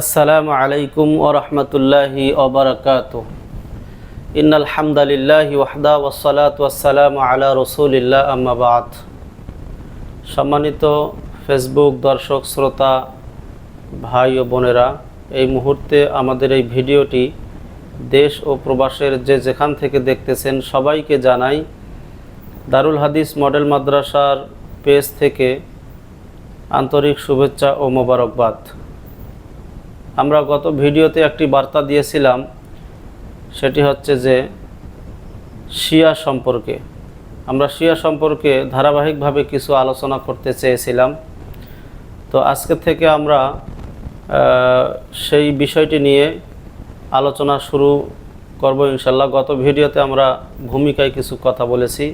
আসসালামু আলাইকুম ওরহমতুল্লাহি ওবরাকাত ইন আলহামদুলিল্লাহ ওয়াহদা ওসালাত ওয়াসালাম আলা রসুলিল্লাহ আম্মাবাদ সম্মানিত ফেসবুক দর্শক, শ্রোতা, ভাই ও বোনেরা, এই মুহূর্তে আমাদের এই ভিডিওটি দেশ ও প্রবাসের যে যেখান থেকে দেখতেছেন সবাইকে জানাই, দারুল হাদিস মডেল মাদ্রাসার পেজ থেকে আন্তরিক শুভেচ্ছা ও মোবারকবাদ। আমরা গত ভিডিওতে একটি বার্তা দিয়েছিলাম, সেটি হচ্ছে যে শিয়া সম্পর্কে। আমরা শিয়া সম্পর্কে ধারাবাহিকভাবে কিছু আলোচনা করতে চেয়েছিলাম। তো আজকে থেকে আমরা সেই বিষয়টি নিয়ে আলোচনা শুরু করব ইনশাল্লাহ। গত ভিডিওতে আমরা ভূমিকায় কিছু কথা বলেছি।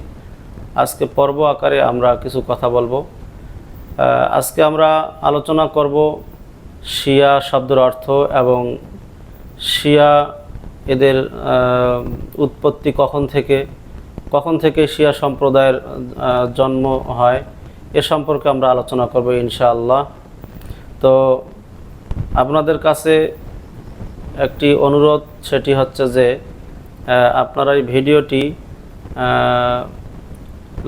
আজকে পর্ব আকারে আমরা কিছু কথা বলব। আজকে আমরা আলোচনা করব শিয়া শব্দের অর্থ এবং শিয়া এদের উৎপত্তি কখন থেকে কখন থেকে শিয়া সম্প্রদায়ের জন্ম হয় এ সম্পর্কে আমরা আলোচনা করব ইনশাআল্লাহ। তো আপনাদের কাছে একটি অনুরোধ, সেটি হচ্ছে যে আপনারা এই ভিডিওটি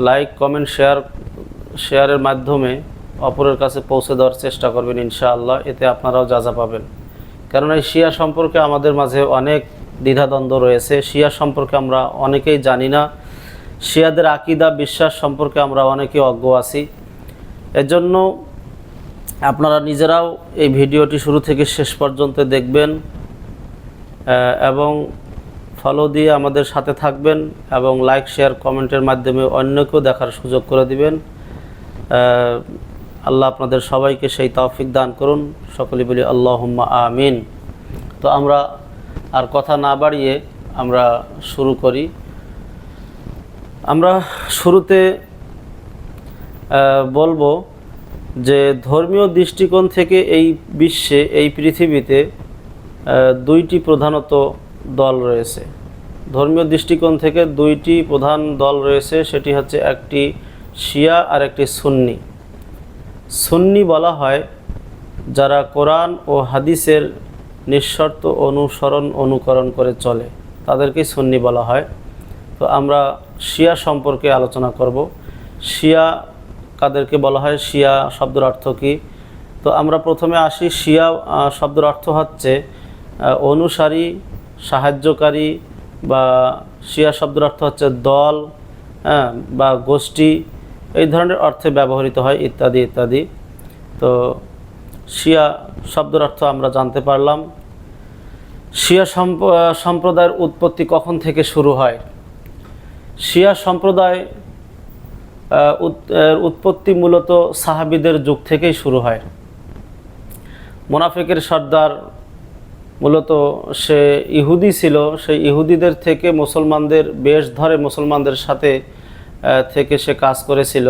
লাইক, কমেন্ট, শেয়ার, শেয়ারের মাধ্যমে অপরের কাছে পৌঁছে দেওয়ার চেষ্টা করবেন ইনশাআল্লাহ, এতে আপনারাও যা যা পাবেন। কেননা এই শিয়া সম্পর্কে আমাদের মাঝে অনেক দ্বিধাদ্বন্দ্ব রয়েছে। শিয়া সম্পর্কে আমরা অনেকেই জানি না। শিয়াদের আকিদা, বিশ্বাস সম্পর্কে আমরা অনেকেই অজ্ঞ আছি। এজন্য আপনারা নিজেরাও এই ভিডিওটি শুরু থেকে শেষ পর্যন্ত দেখবেন এবং ফলো দিয়ে আমাদের সাথে থাকবেন, এবং লাইক শেয়ার কমেন্টের মাধ্যমে অন্যকেও দেখার সুযোগ করে দিবেন। আল্লাহ আপনাদের সবাইকে সেই তৌফিক দান করুন। সকলে বলি আল্লাহুম্মা আমিন। তো আমরা আর কথা না বাড়িয়ে আমরা শুরু করি। আমরা শুরুতে বলব যে ধর্মীয় দৃষ্টিকোণ থেকে এই বিশ্বে, এই পৃথিবীতে দুইটি প্রধানত দল রয়েছে। ধর্মীয় দৃষ্টিকোণ থেকে দুইটি প্রধান দল রয়েছে, সেটি হচ্ছে একটি শিয়া আর একটি সুন্নি। সুন্নি বলা হয়, যারা কোরআন ও হাদিসের নিঃশর্ত অনুসরণ অনুকরণ করে চলে, তাদেরকেই সুন্নি বলা হয়। তো আমরা শিয়া সম্পর্কে আলোচনা করব। শিয়া কাদেরকে বলা হয়? শিয়া শব্দের অর্থ কী? তো আমরা প্রথমে আসি, শিয়া শব্দের অর্থ হচ্ছে অনুসারী, সাহায্যকারী বা শিয়া শব্দের অর্থ হচ্ছে দল হ্যাঁ বা গোষ্ঠী এই ধরনের অর্থে ব্যবহৃত হয়, ইত্যাদি ইত্যাদি। তো শিয়া শব্দের অর্থ আমরা জানতে পারলাম। শিয়া সম্প- সম্প্রদায়ের উৎপত্তি কখন থেকে শুরু হয়? শিয়া সম্প্রদায় উৎ- উৎপত্তি মূলত সাহাবিদের যুগ থেকেই শুরু হয়। মোনাফিকের সর্দার মূলত সে ইহুদি ছিল। সেই ইহুদিদের থেকে মুসলমানদের বেশ ধরে মুসলমানদের সাথে থেকে সে কাজ করেছিল।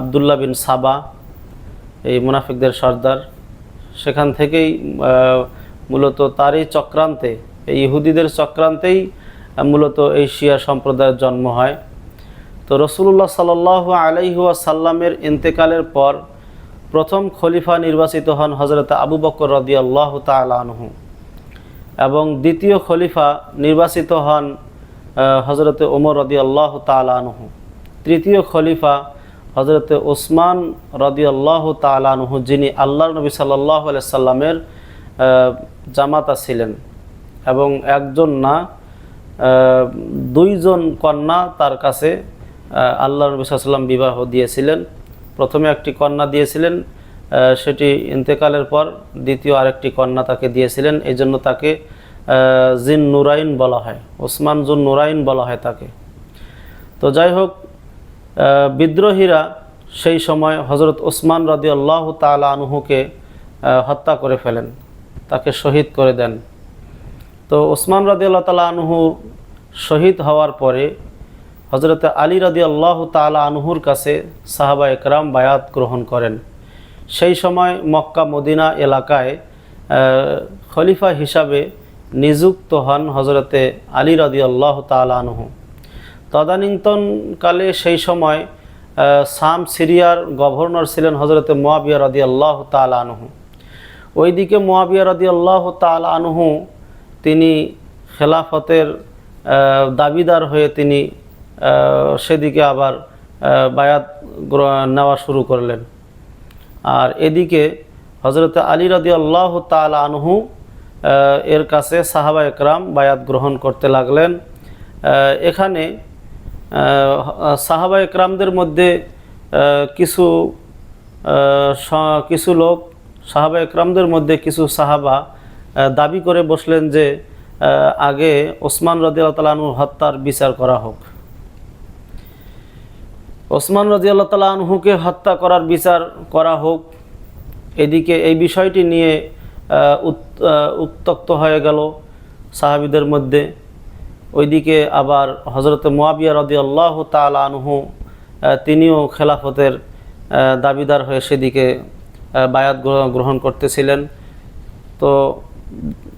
আবদুল্লাহ বিন সাবা, এই মুনাফিকদের সর্দার। সেখান থেকেই মূলত তারই চক্রান্তে, এই ইহুদিদের চক্রান্তেই মূলত এই শিয়া সম্প্রদায়ের জন্ম হয়। তো রসুল্লাহ সাল আলাইহুয়া সাল্লামের ইন্তেকালের পর প্রথম খলিফা নির্বাচিত হন হজরত আবু বকর রদি আল্লাহ তালহু এবং দ্বিতীয় খলিফা নির্বাচিত হন হজরত ওমর রদি আল্লাহ তালহু তৃতীয় খলিফা হজরত ওসমান রদি আল্লাহ তালহু যিনি আল্লাহ নবী সাল্লাহ সাল্লামের জামাতা ছিলেন। এবং একজন না দুইজন কন্যা তার কাছে আল্লাহ নবী সাল্লাম বিবাহ দিয়েছিলেন। প্রথমে একটি কন্যা দিয়েছিলেন সেটি ইন্তেকালের পর দ্বিতীয় আরেকটি কন্যা তাকে দিয়েছিলেন। এই জন্য তাকে জিন নুরাইন বলা হয়, ওসমান জুন নুরাইন বলা হয় তাকে। তো যাই হোক বিদ্রোহীরা সেই সময় হজরত ওসমান রদি আল্লাহ তালা আনহুকে হত্যা করে ফেলেন, তাকে শহীদ করে দেন। তো ওসমান রাদি আল্লাহ তালা আনহু শহীদ হওয়ার পরে হজরত আলী রাদি আল্লাহ তালা আনহুর কাছে সাহাবা একরাম বায়াত গ্রহণ করেন। সেই সময় মক্কা মদিনা এলাকায় খলিফা হিসাবে নিযুক্ত হন হজরতে আলী রাদি আল্লাহ তালা আনহু। তদানীন্তনকালে সেই সময় সাম সিরিয়ার গভর্নর ছিলেন হজরতে মোয়াবিয়া রাদি আল্লাহ তালা আনহু। ওইদিকে মোয়াবিয়া রদি আল্লাহ তাল আনহু তিনি খেলাফতের দাবিদার হয়ে তিনি সেদিকে আবার বায়াত নেওয়া শুরু করলেন। আর এদিকে হজরত আলী রদি আল্লাহ তাল আনহু আহ, এর কাছে সাহাবা একরাম বায়াত গ্রহণ করতে লাগলেন। এখানে সাহাবা একরামদের মধ্যে কিছু কিছু লোক, সাহাবা একরামদের মধ্যে কিছু সাহাবা দাবি করে বসলেন যে আগে ওসমান রদিয়াল্লাহ তালানুর হত্যার বিচার করা হোক। ওসমান রাজিয়াল্লাহ তালা আনহুকে হত্যা করার বিচার করা হোক। এদিকে এই বিষয়টি নিয়ে উত্তক্ত হয়ে গেল সাহাবিদের মধ্যে। ওইদিকে আবার হজরত মোয়াবিয়া রদি আল্লাহ তাল আনহু তিনিও খেলাফতের দাবিদার হয়ে সেদিকে বায়াত গ্রহ- গ্রহণ করতেছিলেন। তো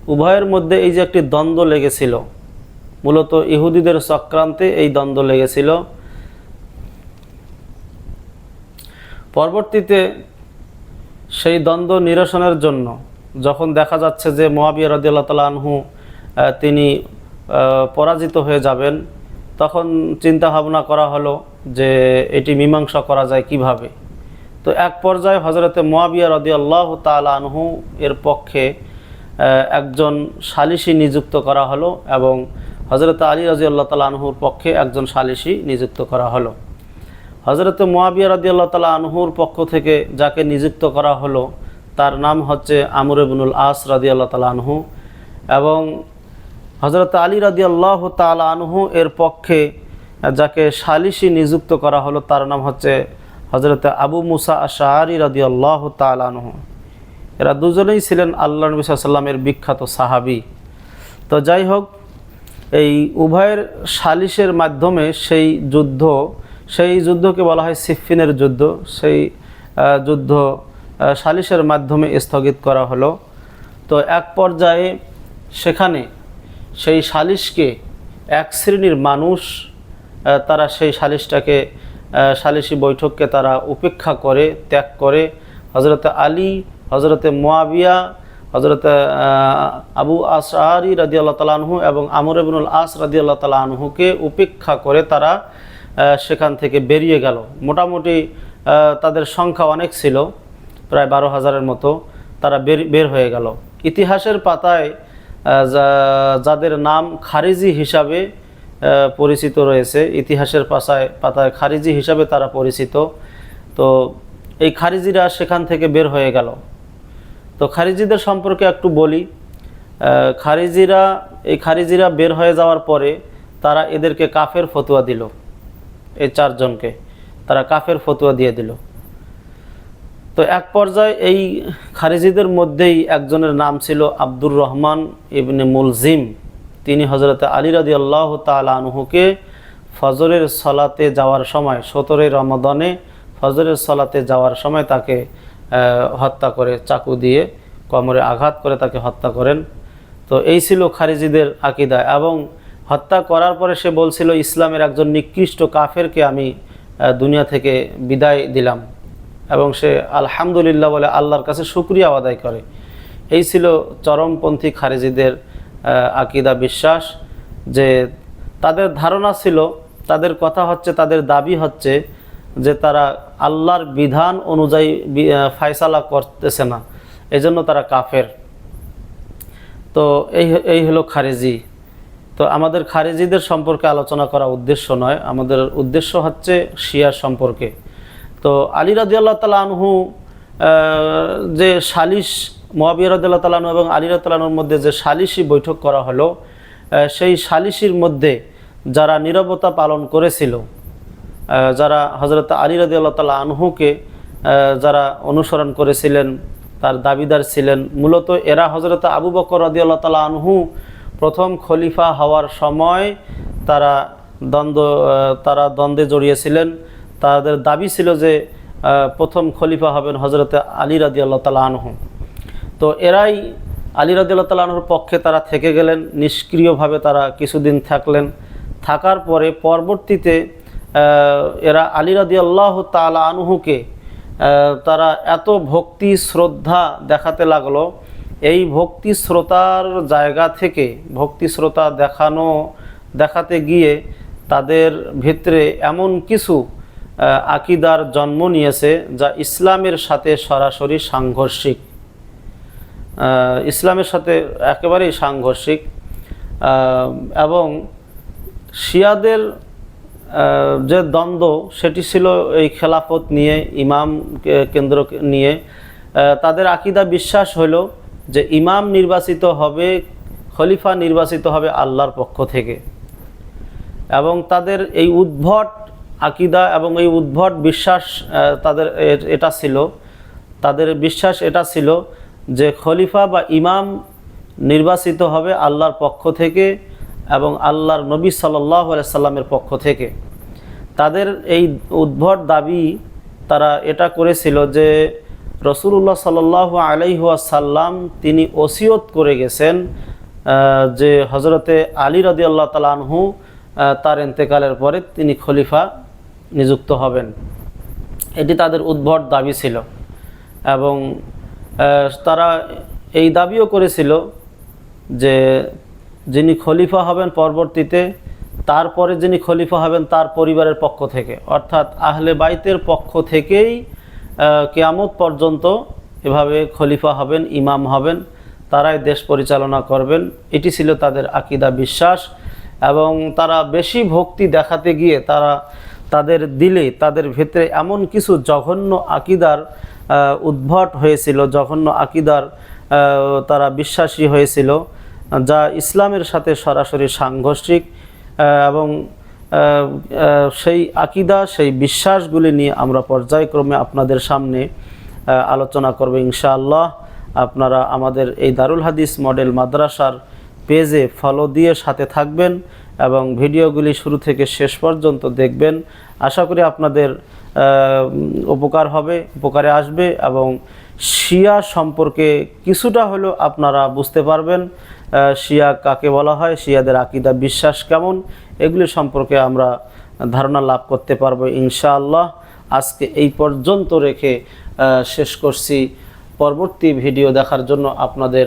উভয়ের মধ্যে এই যে একটি দ্বন্দ্ব লেগেছিল, মূলত ইহুদিদের চক্রান্তে এই দ্বন্দ্ব লেগেছিল। পরবর্তীতে সেই দ্বন্দ্ব নিরসনের জন্য যখন দেখা যাচ্ছে যে মোয়াবিয়া রদিয়াল্লাহ তালা আনহু তিনি পরাজিত হয়ে যাবেন, তখন চিন্তা ভাবনা করা হলো যে এটি মীমাংসা করা যায় কীভাবে। তো এক পর্যায়ে হজরতে মোয়াবিয়া রদিয়াল্লাহ তালা আনহু এর পক্ষে একজন সালিসি নিযুক্ত করা হলো এবং হজরত আলী রাজিয়াল্লাহ তালা আনহুর পক্ষে একজন সালিসি নিযুক্ত করা হলো। হজরত মোয়াবিয়া রাদিয়াল্লাহ তালা আনহুর পক্ষ থেকে যাকে নিযুক্ত করা হলো তার নাম হচ্ছে আমর ইবনুল আস রাদিয়াল্লাহ তালা আনহু এবং হজরত আলী রাদিয়াল্লাহ তালা আনহু এর পক্ষে যাকে সালিসি নিযুক্ত করা হলো তার নাম হচ্ছে হজরত আবু মুসা আশারি রাদিয়াল্লাহ তালা আনহু। এরা দুজনেই ছিলেন আল্লাহ নবী সাল্লামের বিখ্যাত সাহাবি। তো যাই হোক, এই উভয়ের সালিশের মাধ্যমে সেই যুদ্ধ, সেই যুদ্ধকে বলা হয় সিফিনের যুদ্ধ, সেই যুদ্ধ সালিশের মাধ্যমে স্থগিত করা হলো। তো এক পর্যায়ে সেখানে সেই সালিশকে এক শ্রেণির মানুষ তারা সেই সালিশটাকে সালিশি বৈঠককে তারা উপেক্ষা করে, ত্যাগ করে। হজরতে আলী হজরতে মোয়াবিয়া হজরত আবু আসআরি রাদি আল্লাহ তালাহু এবং আমর ইবনুল আস রাদি আল্লাহ তালাহুকে উপেক্ষা করে তারা সেখান থেকে বেরিয়ে গেল। মোটামুটি তাদের সংখ্যা অনেক ছিল। প্রায় বারো হাজারের মতো তারা বের বের হয়ে গেল। ইতিহাসের পাতায় যাদের নাম খারিজি হিসাবে পরিচিত রয়েছে, ইতিহাসের পাশায় পাতায় খারিজি হিসাবে তারা পরিচিত। তো এই খারিজিরা সেখান থেকে বের হয়ে গেল। তো খারিজিদের সম্পর্কে একটু বলি। খারিজিরা, এই খারিজিরা বের হয়ে যাওয়ার পরে তারা এদেরকে কাফের ফতুয়া দিল। এই চারজনকে। তারা কাফের ফতুয়া দিয়ে দিল। তো এক পর্যায়ে এই খারিজিদের মধ্যেই একজনের নাম ছিল আব্দুর রহমান ইবনে মুলজিম। তিনি হজরত আলী রাদি আল্লাহ আনহুকে ফজরের সলাতে যাওয়ার সময়, সতেরোই রমাদনে ফজরের সলাতে যাওয়ার সময় তাকে হত্যা করে, চাকু দিয়ে কমরে আঘাত করে তাকে হত্যা করেন। তো এই ছিল খারিজিদের আকিদা এবং হত্যা করার পরে সে বলছিল, ইসলামের একজন নিকৃষ্ট কাফেরকে আমি দুনিয়া থেকে বিদায় দিলাম। এবং সে আলহামদুলিল্লাহ বলে আল্লাহর কাছে শুক্রিয়া আদায় করে। এই ছিল চরমপন্থী খারেজিদের আকিদা বিশ্বাস যে তাদের ধারণা ছিল, তাদের কথা হচ্ছে, তাদের দাবি হচ্ছে যে তারা আল্লাহর বিধান অনুযায়ী ফায়সালা করতেছে না। এজন্য তারা কাফের। তো এই এই হলো খারেজি। তো আমাদের খারেজিদের সম্পর্কে আলোচনা করা উদ্দেশ্য নয়, আমাদের উদ্দেশ্য হচ্ছে শিয়ার সম্পর্কে। তো আলী রাদিয়াল্লাহ তালা আনহু যে সালিশ মহাবিয়া রাদিয়াল্লাহ তালানু এবং আলী রাতালানুর মধ্যে যে সালিশি বৈঠক করা হলো সেই সালিশির মধ্যে যারা নীরবতা পালন করেছিল যারা হজরত আলী আল্লাহ তালা আনহুকে যারা অনুসরণ করেছিলেন, তার দাবিদার ছিলেন, মূলত এরা হজরত আবু বকর রাদি আল্লাহ তালা আনহু প্রথম খলিফা হওয়ার সময় তারা দ্বন্দ্ব তারা দ্বন্দ্বে জড়িয়েছিলেন। তাদের দাবি ছিল যে প্রথম খলিফা হবেন হজরত আলী রাদি আল্লাহ তালা আনহু। তো এরাই আলী রাদিল্লাহ তালাহর পক্ষে তারা থেকে গেলেন, নিষ্ক্রিয়ভাবে তারা কিছুদিন থাকলেন। থাকার পরে পরবর্তীতে এরা আলী রাদি আল্লাহ তালা আনহুকে তারা এত ভক্তি, শ্রদ্ধা দেখাতে লাগল। এই ভক্তি শ্রোতার জায়গা থেকে, ভক্তি শ্রোতা দেখানো, দেখাতে গিয়ে তাদের ভিতরে এমন কিছু আকিদার জন্ম নিয়েছে যা ইসলামের সাথে সরাসরি সাংঘর্ষিক। ইসলামের সাথে একেবারেই সাংঘর্ষিক। এবং শিয়াদের যে দ্বন্দ্ব, সেটি ছিল এই খেলাফত নিয়ে, ইমাম কেন্দ্র নিয়ে। তাদের আকিদা বিশ্বাস হলো যে ইমাম নির্বাচিত হবে, খলিফা নির্বাচিত হবে আল্লাহর পক্ষ থেকে। এবং তাদের এই উদ্ভট আকিদা এবং এই উদ্ভট বিশ্বাস তাদের এটা ছিল। তাদের বিশ্বাস এটা ছিল যে খলিফা বা ইমাম নির্বাচিত হবে আল্লাহর পক্ষ থেকে এবং আল্লাহর নবী সাল্লাহ সাল্লামের পক্ষ থেকে। তাদের এই উদ্ভট দাবি তারা এটা করেছিল যে রসুল্লাহ সাল্লাহ আলাইহাসাল্লাম তিনি ওসিয়ত করে গেছেন যে হজরতে আলী রদি আল্লাহ তালানহু তার এন্তেকালের পরে তিনি খলিফা নিযুক্ত হবেন। এটি তাদের উদ্ভট দাবি ছিল এবং তারা এই দাবিও করেছিল যে যিনি খলিফা হবেন পরবর্তীতে, তারপরে যিনি খলিফা হবেন তার পরিবারের পক্ষ থেকে। অর্থাৎ আহলে বাইতের পক্ষ থেকেই কেয়ামত পর্যন্ত এভাবে খলিফা হবেন, ইমাম হবেন, তারাই দেশ পরিচালনা করবেন। এটি ছিল তাদের আকিদা বিশ্বাস এবং তারা বেশি ভক্তি দেখাতে গিয়ে তারা তাদের দিলে তাদের ভেতরে এমন কিছু জঘন্য আকিদার উদ্ভট হয়েছিল, জঘন্য আকিদার তারা বিশ্বাসী হয়েছিল, যা ইসলামের সাথে সরাসরি সাংঘর্ষিক এবং সেই আকিদা, সেই বিশ্বাসগুলি নিয়ে আমরা পর্যায়ক্রমে আপনাদের সামনে আলোচনা করব ইনশাআল্লাহ। আপনারা আমাদের এই দারুল হাদিস মডেল মাদ্রাসার পেজে ফলো দিয়ে সাথে থাকবেন। এবং ভিডিওগুলি শুরু থেকে শেষ পর্যন্ত দেখবেন। আশা করি আপনাদের উপকার হবে, উপকারে আসবে এবং শিয়া সম্পর্কে কিছুটা হলেও আপনারা বুঝতে পারবেন শিয়া কাকে বলা হয়, শিয়াদের আকিদা, বিশ্বাস কেমন, এগুলি সম্পর্কে আমরা ধারণা লাভ করতে পারব ইনশাআল্লাহ। আজকে এই পর্যন্ত রেখে শেষ করছি। পরবর্তী ভিডিও দেখার জন্য আপনাদের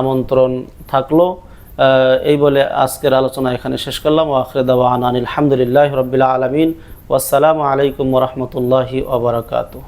আমন্ত্রণ থাকল। এই বলে আজকের আলোচনা এখানে শেষ করলাম। ও আখরে দাওয়া আনিল আলহামদুলিল্লাহ রবিল্লা আলমিন। ওয়াসালামু আলাইকুম রহমতুল্লাহি ওবরাকাতু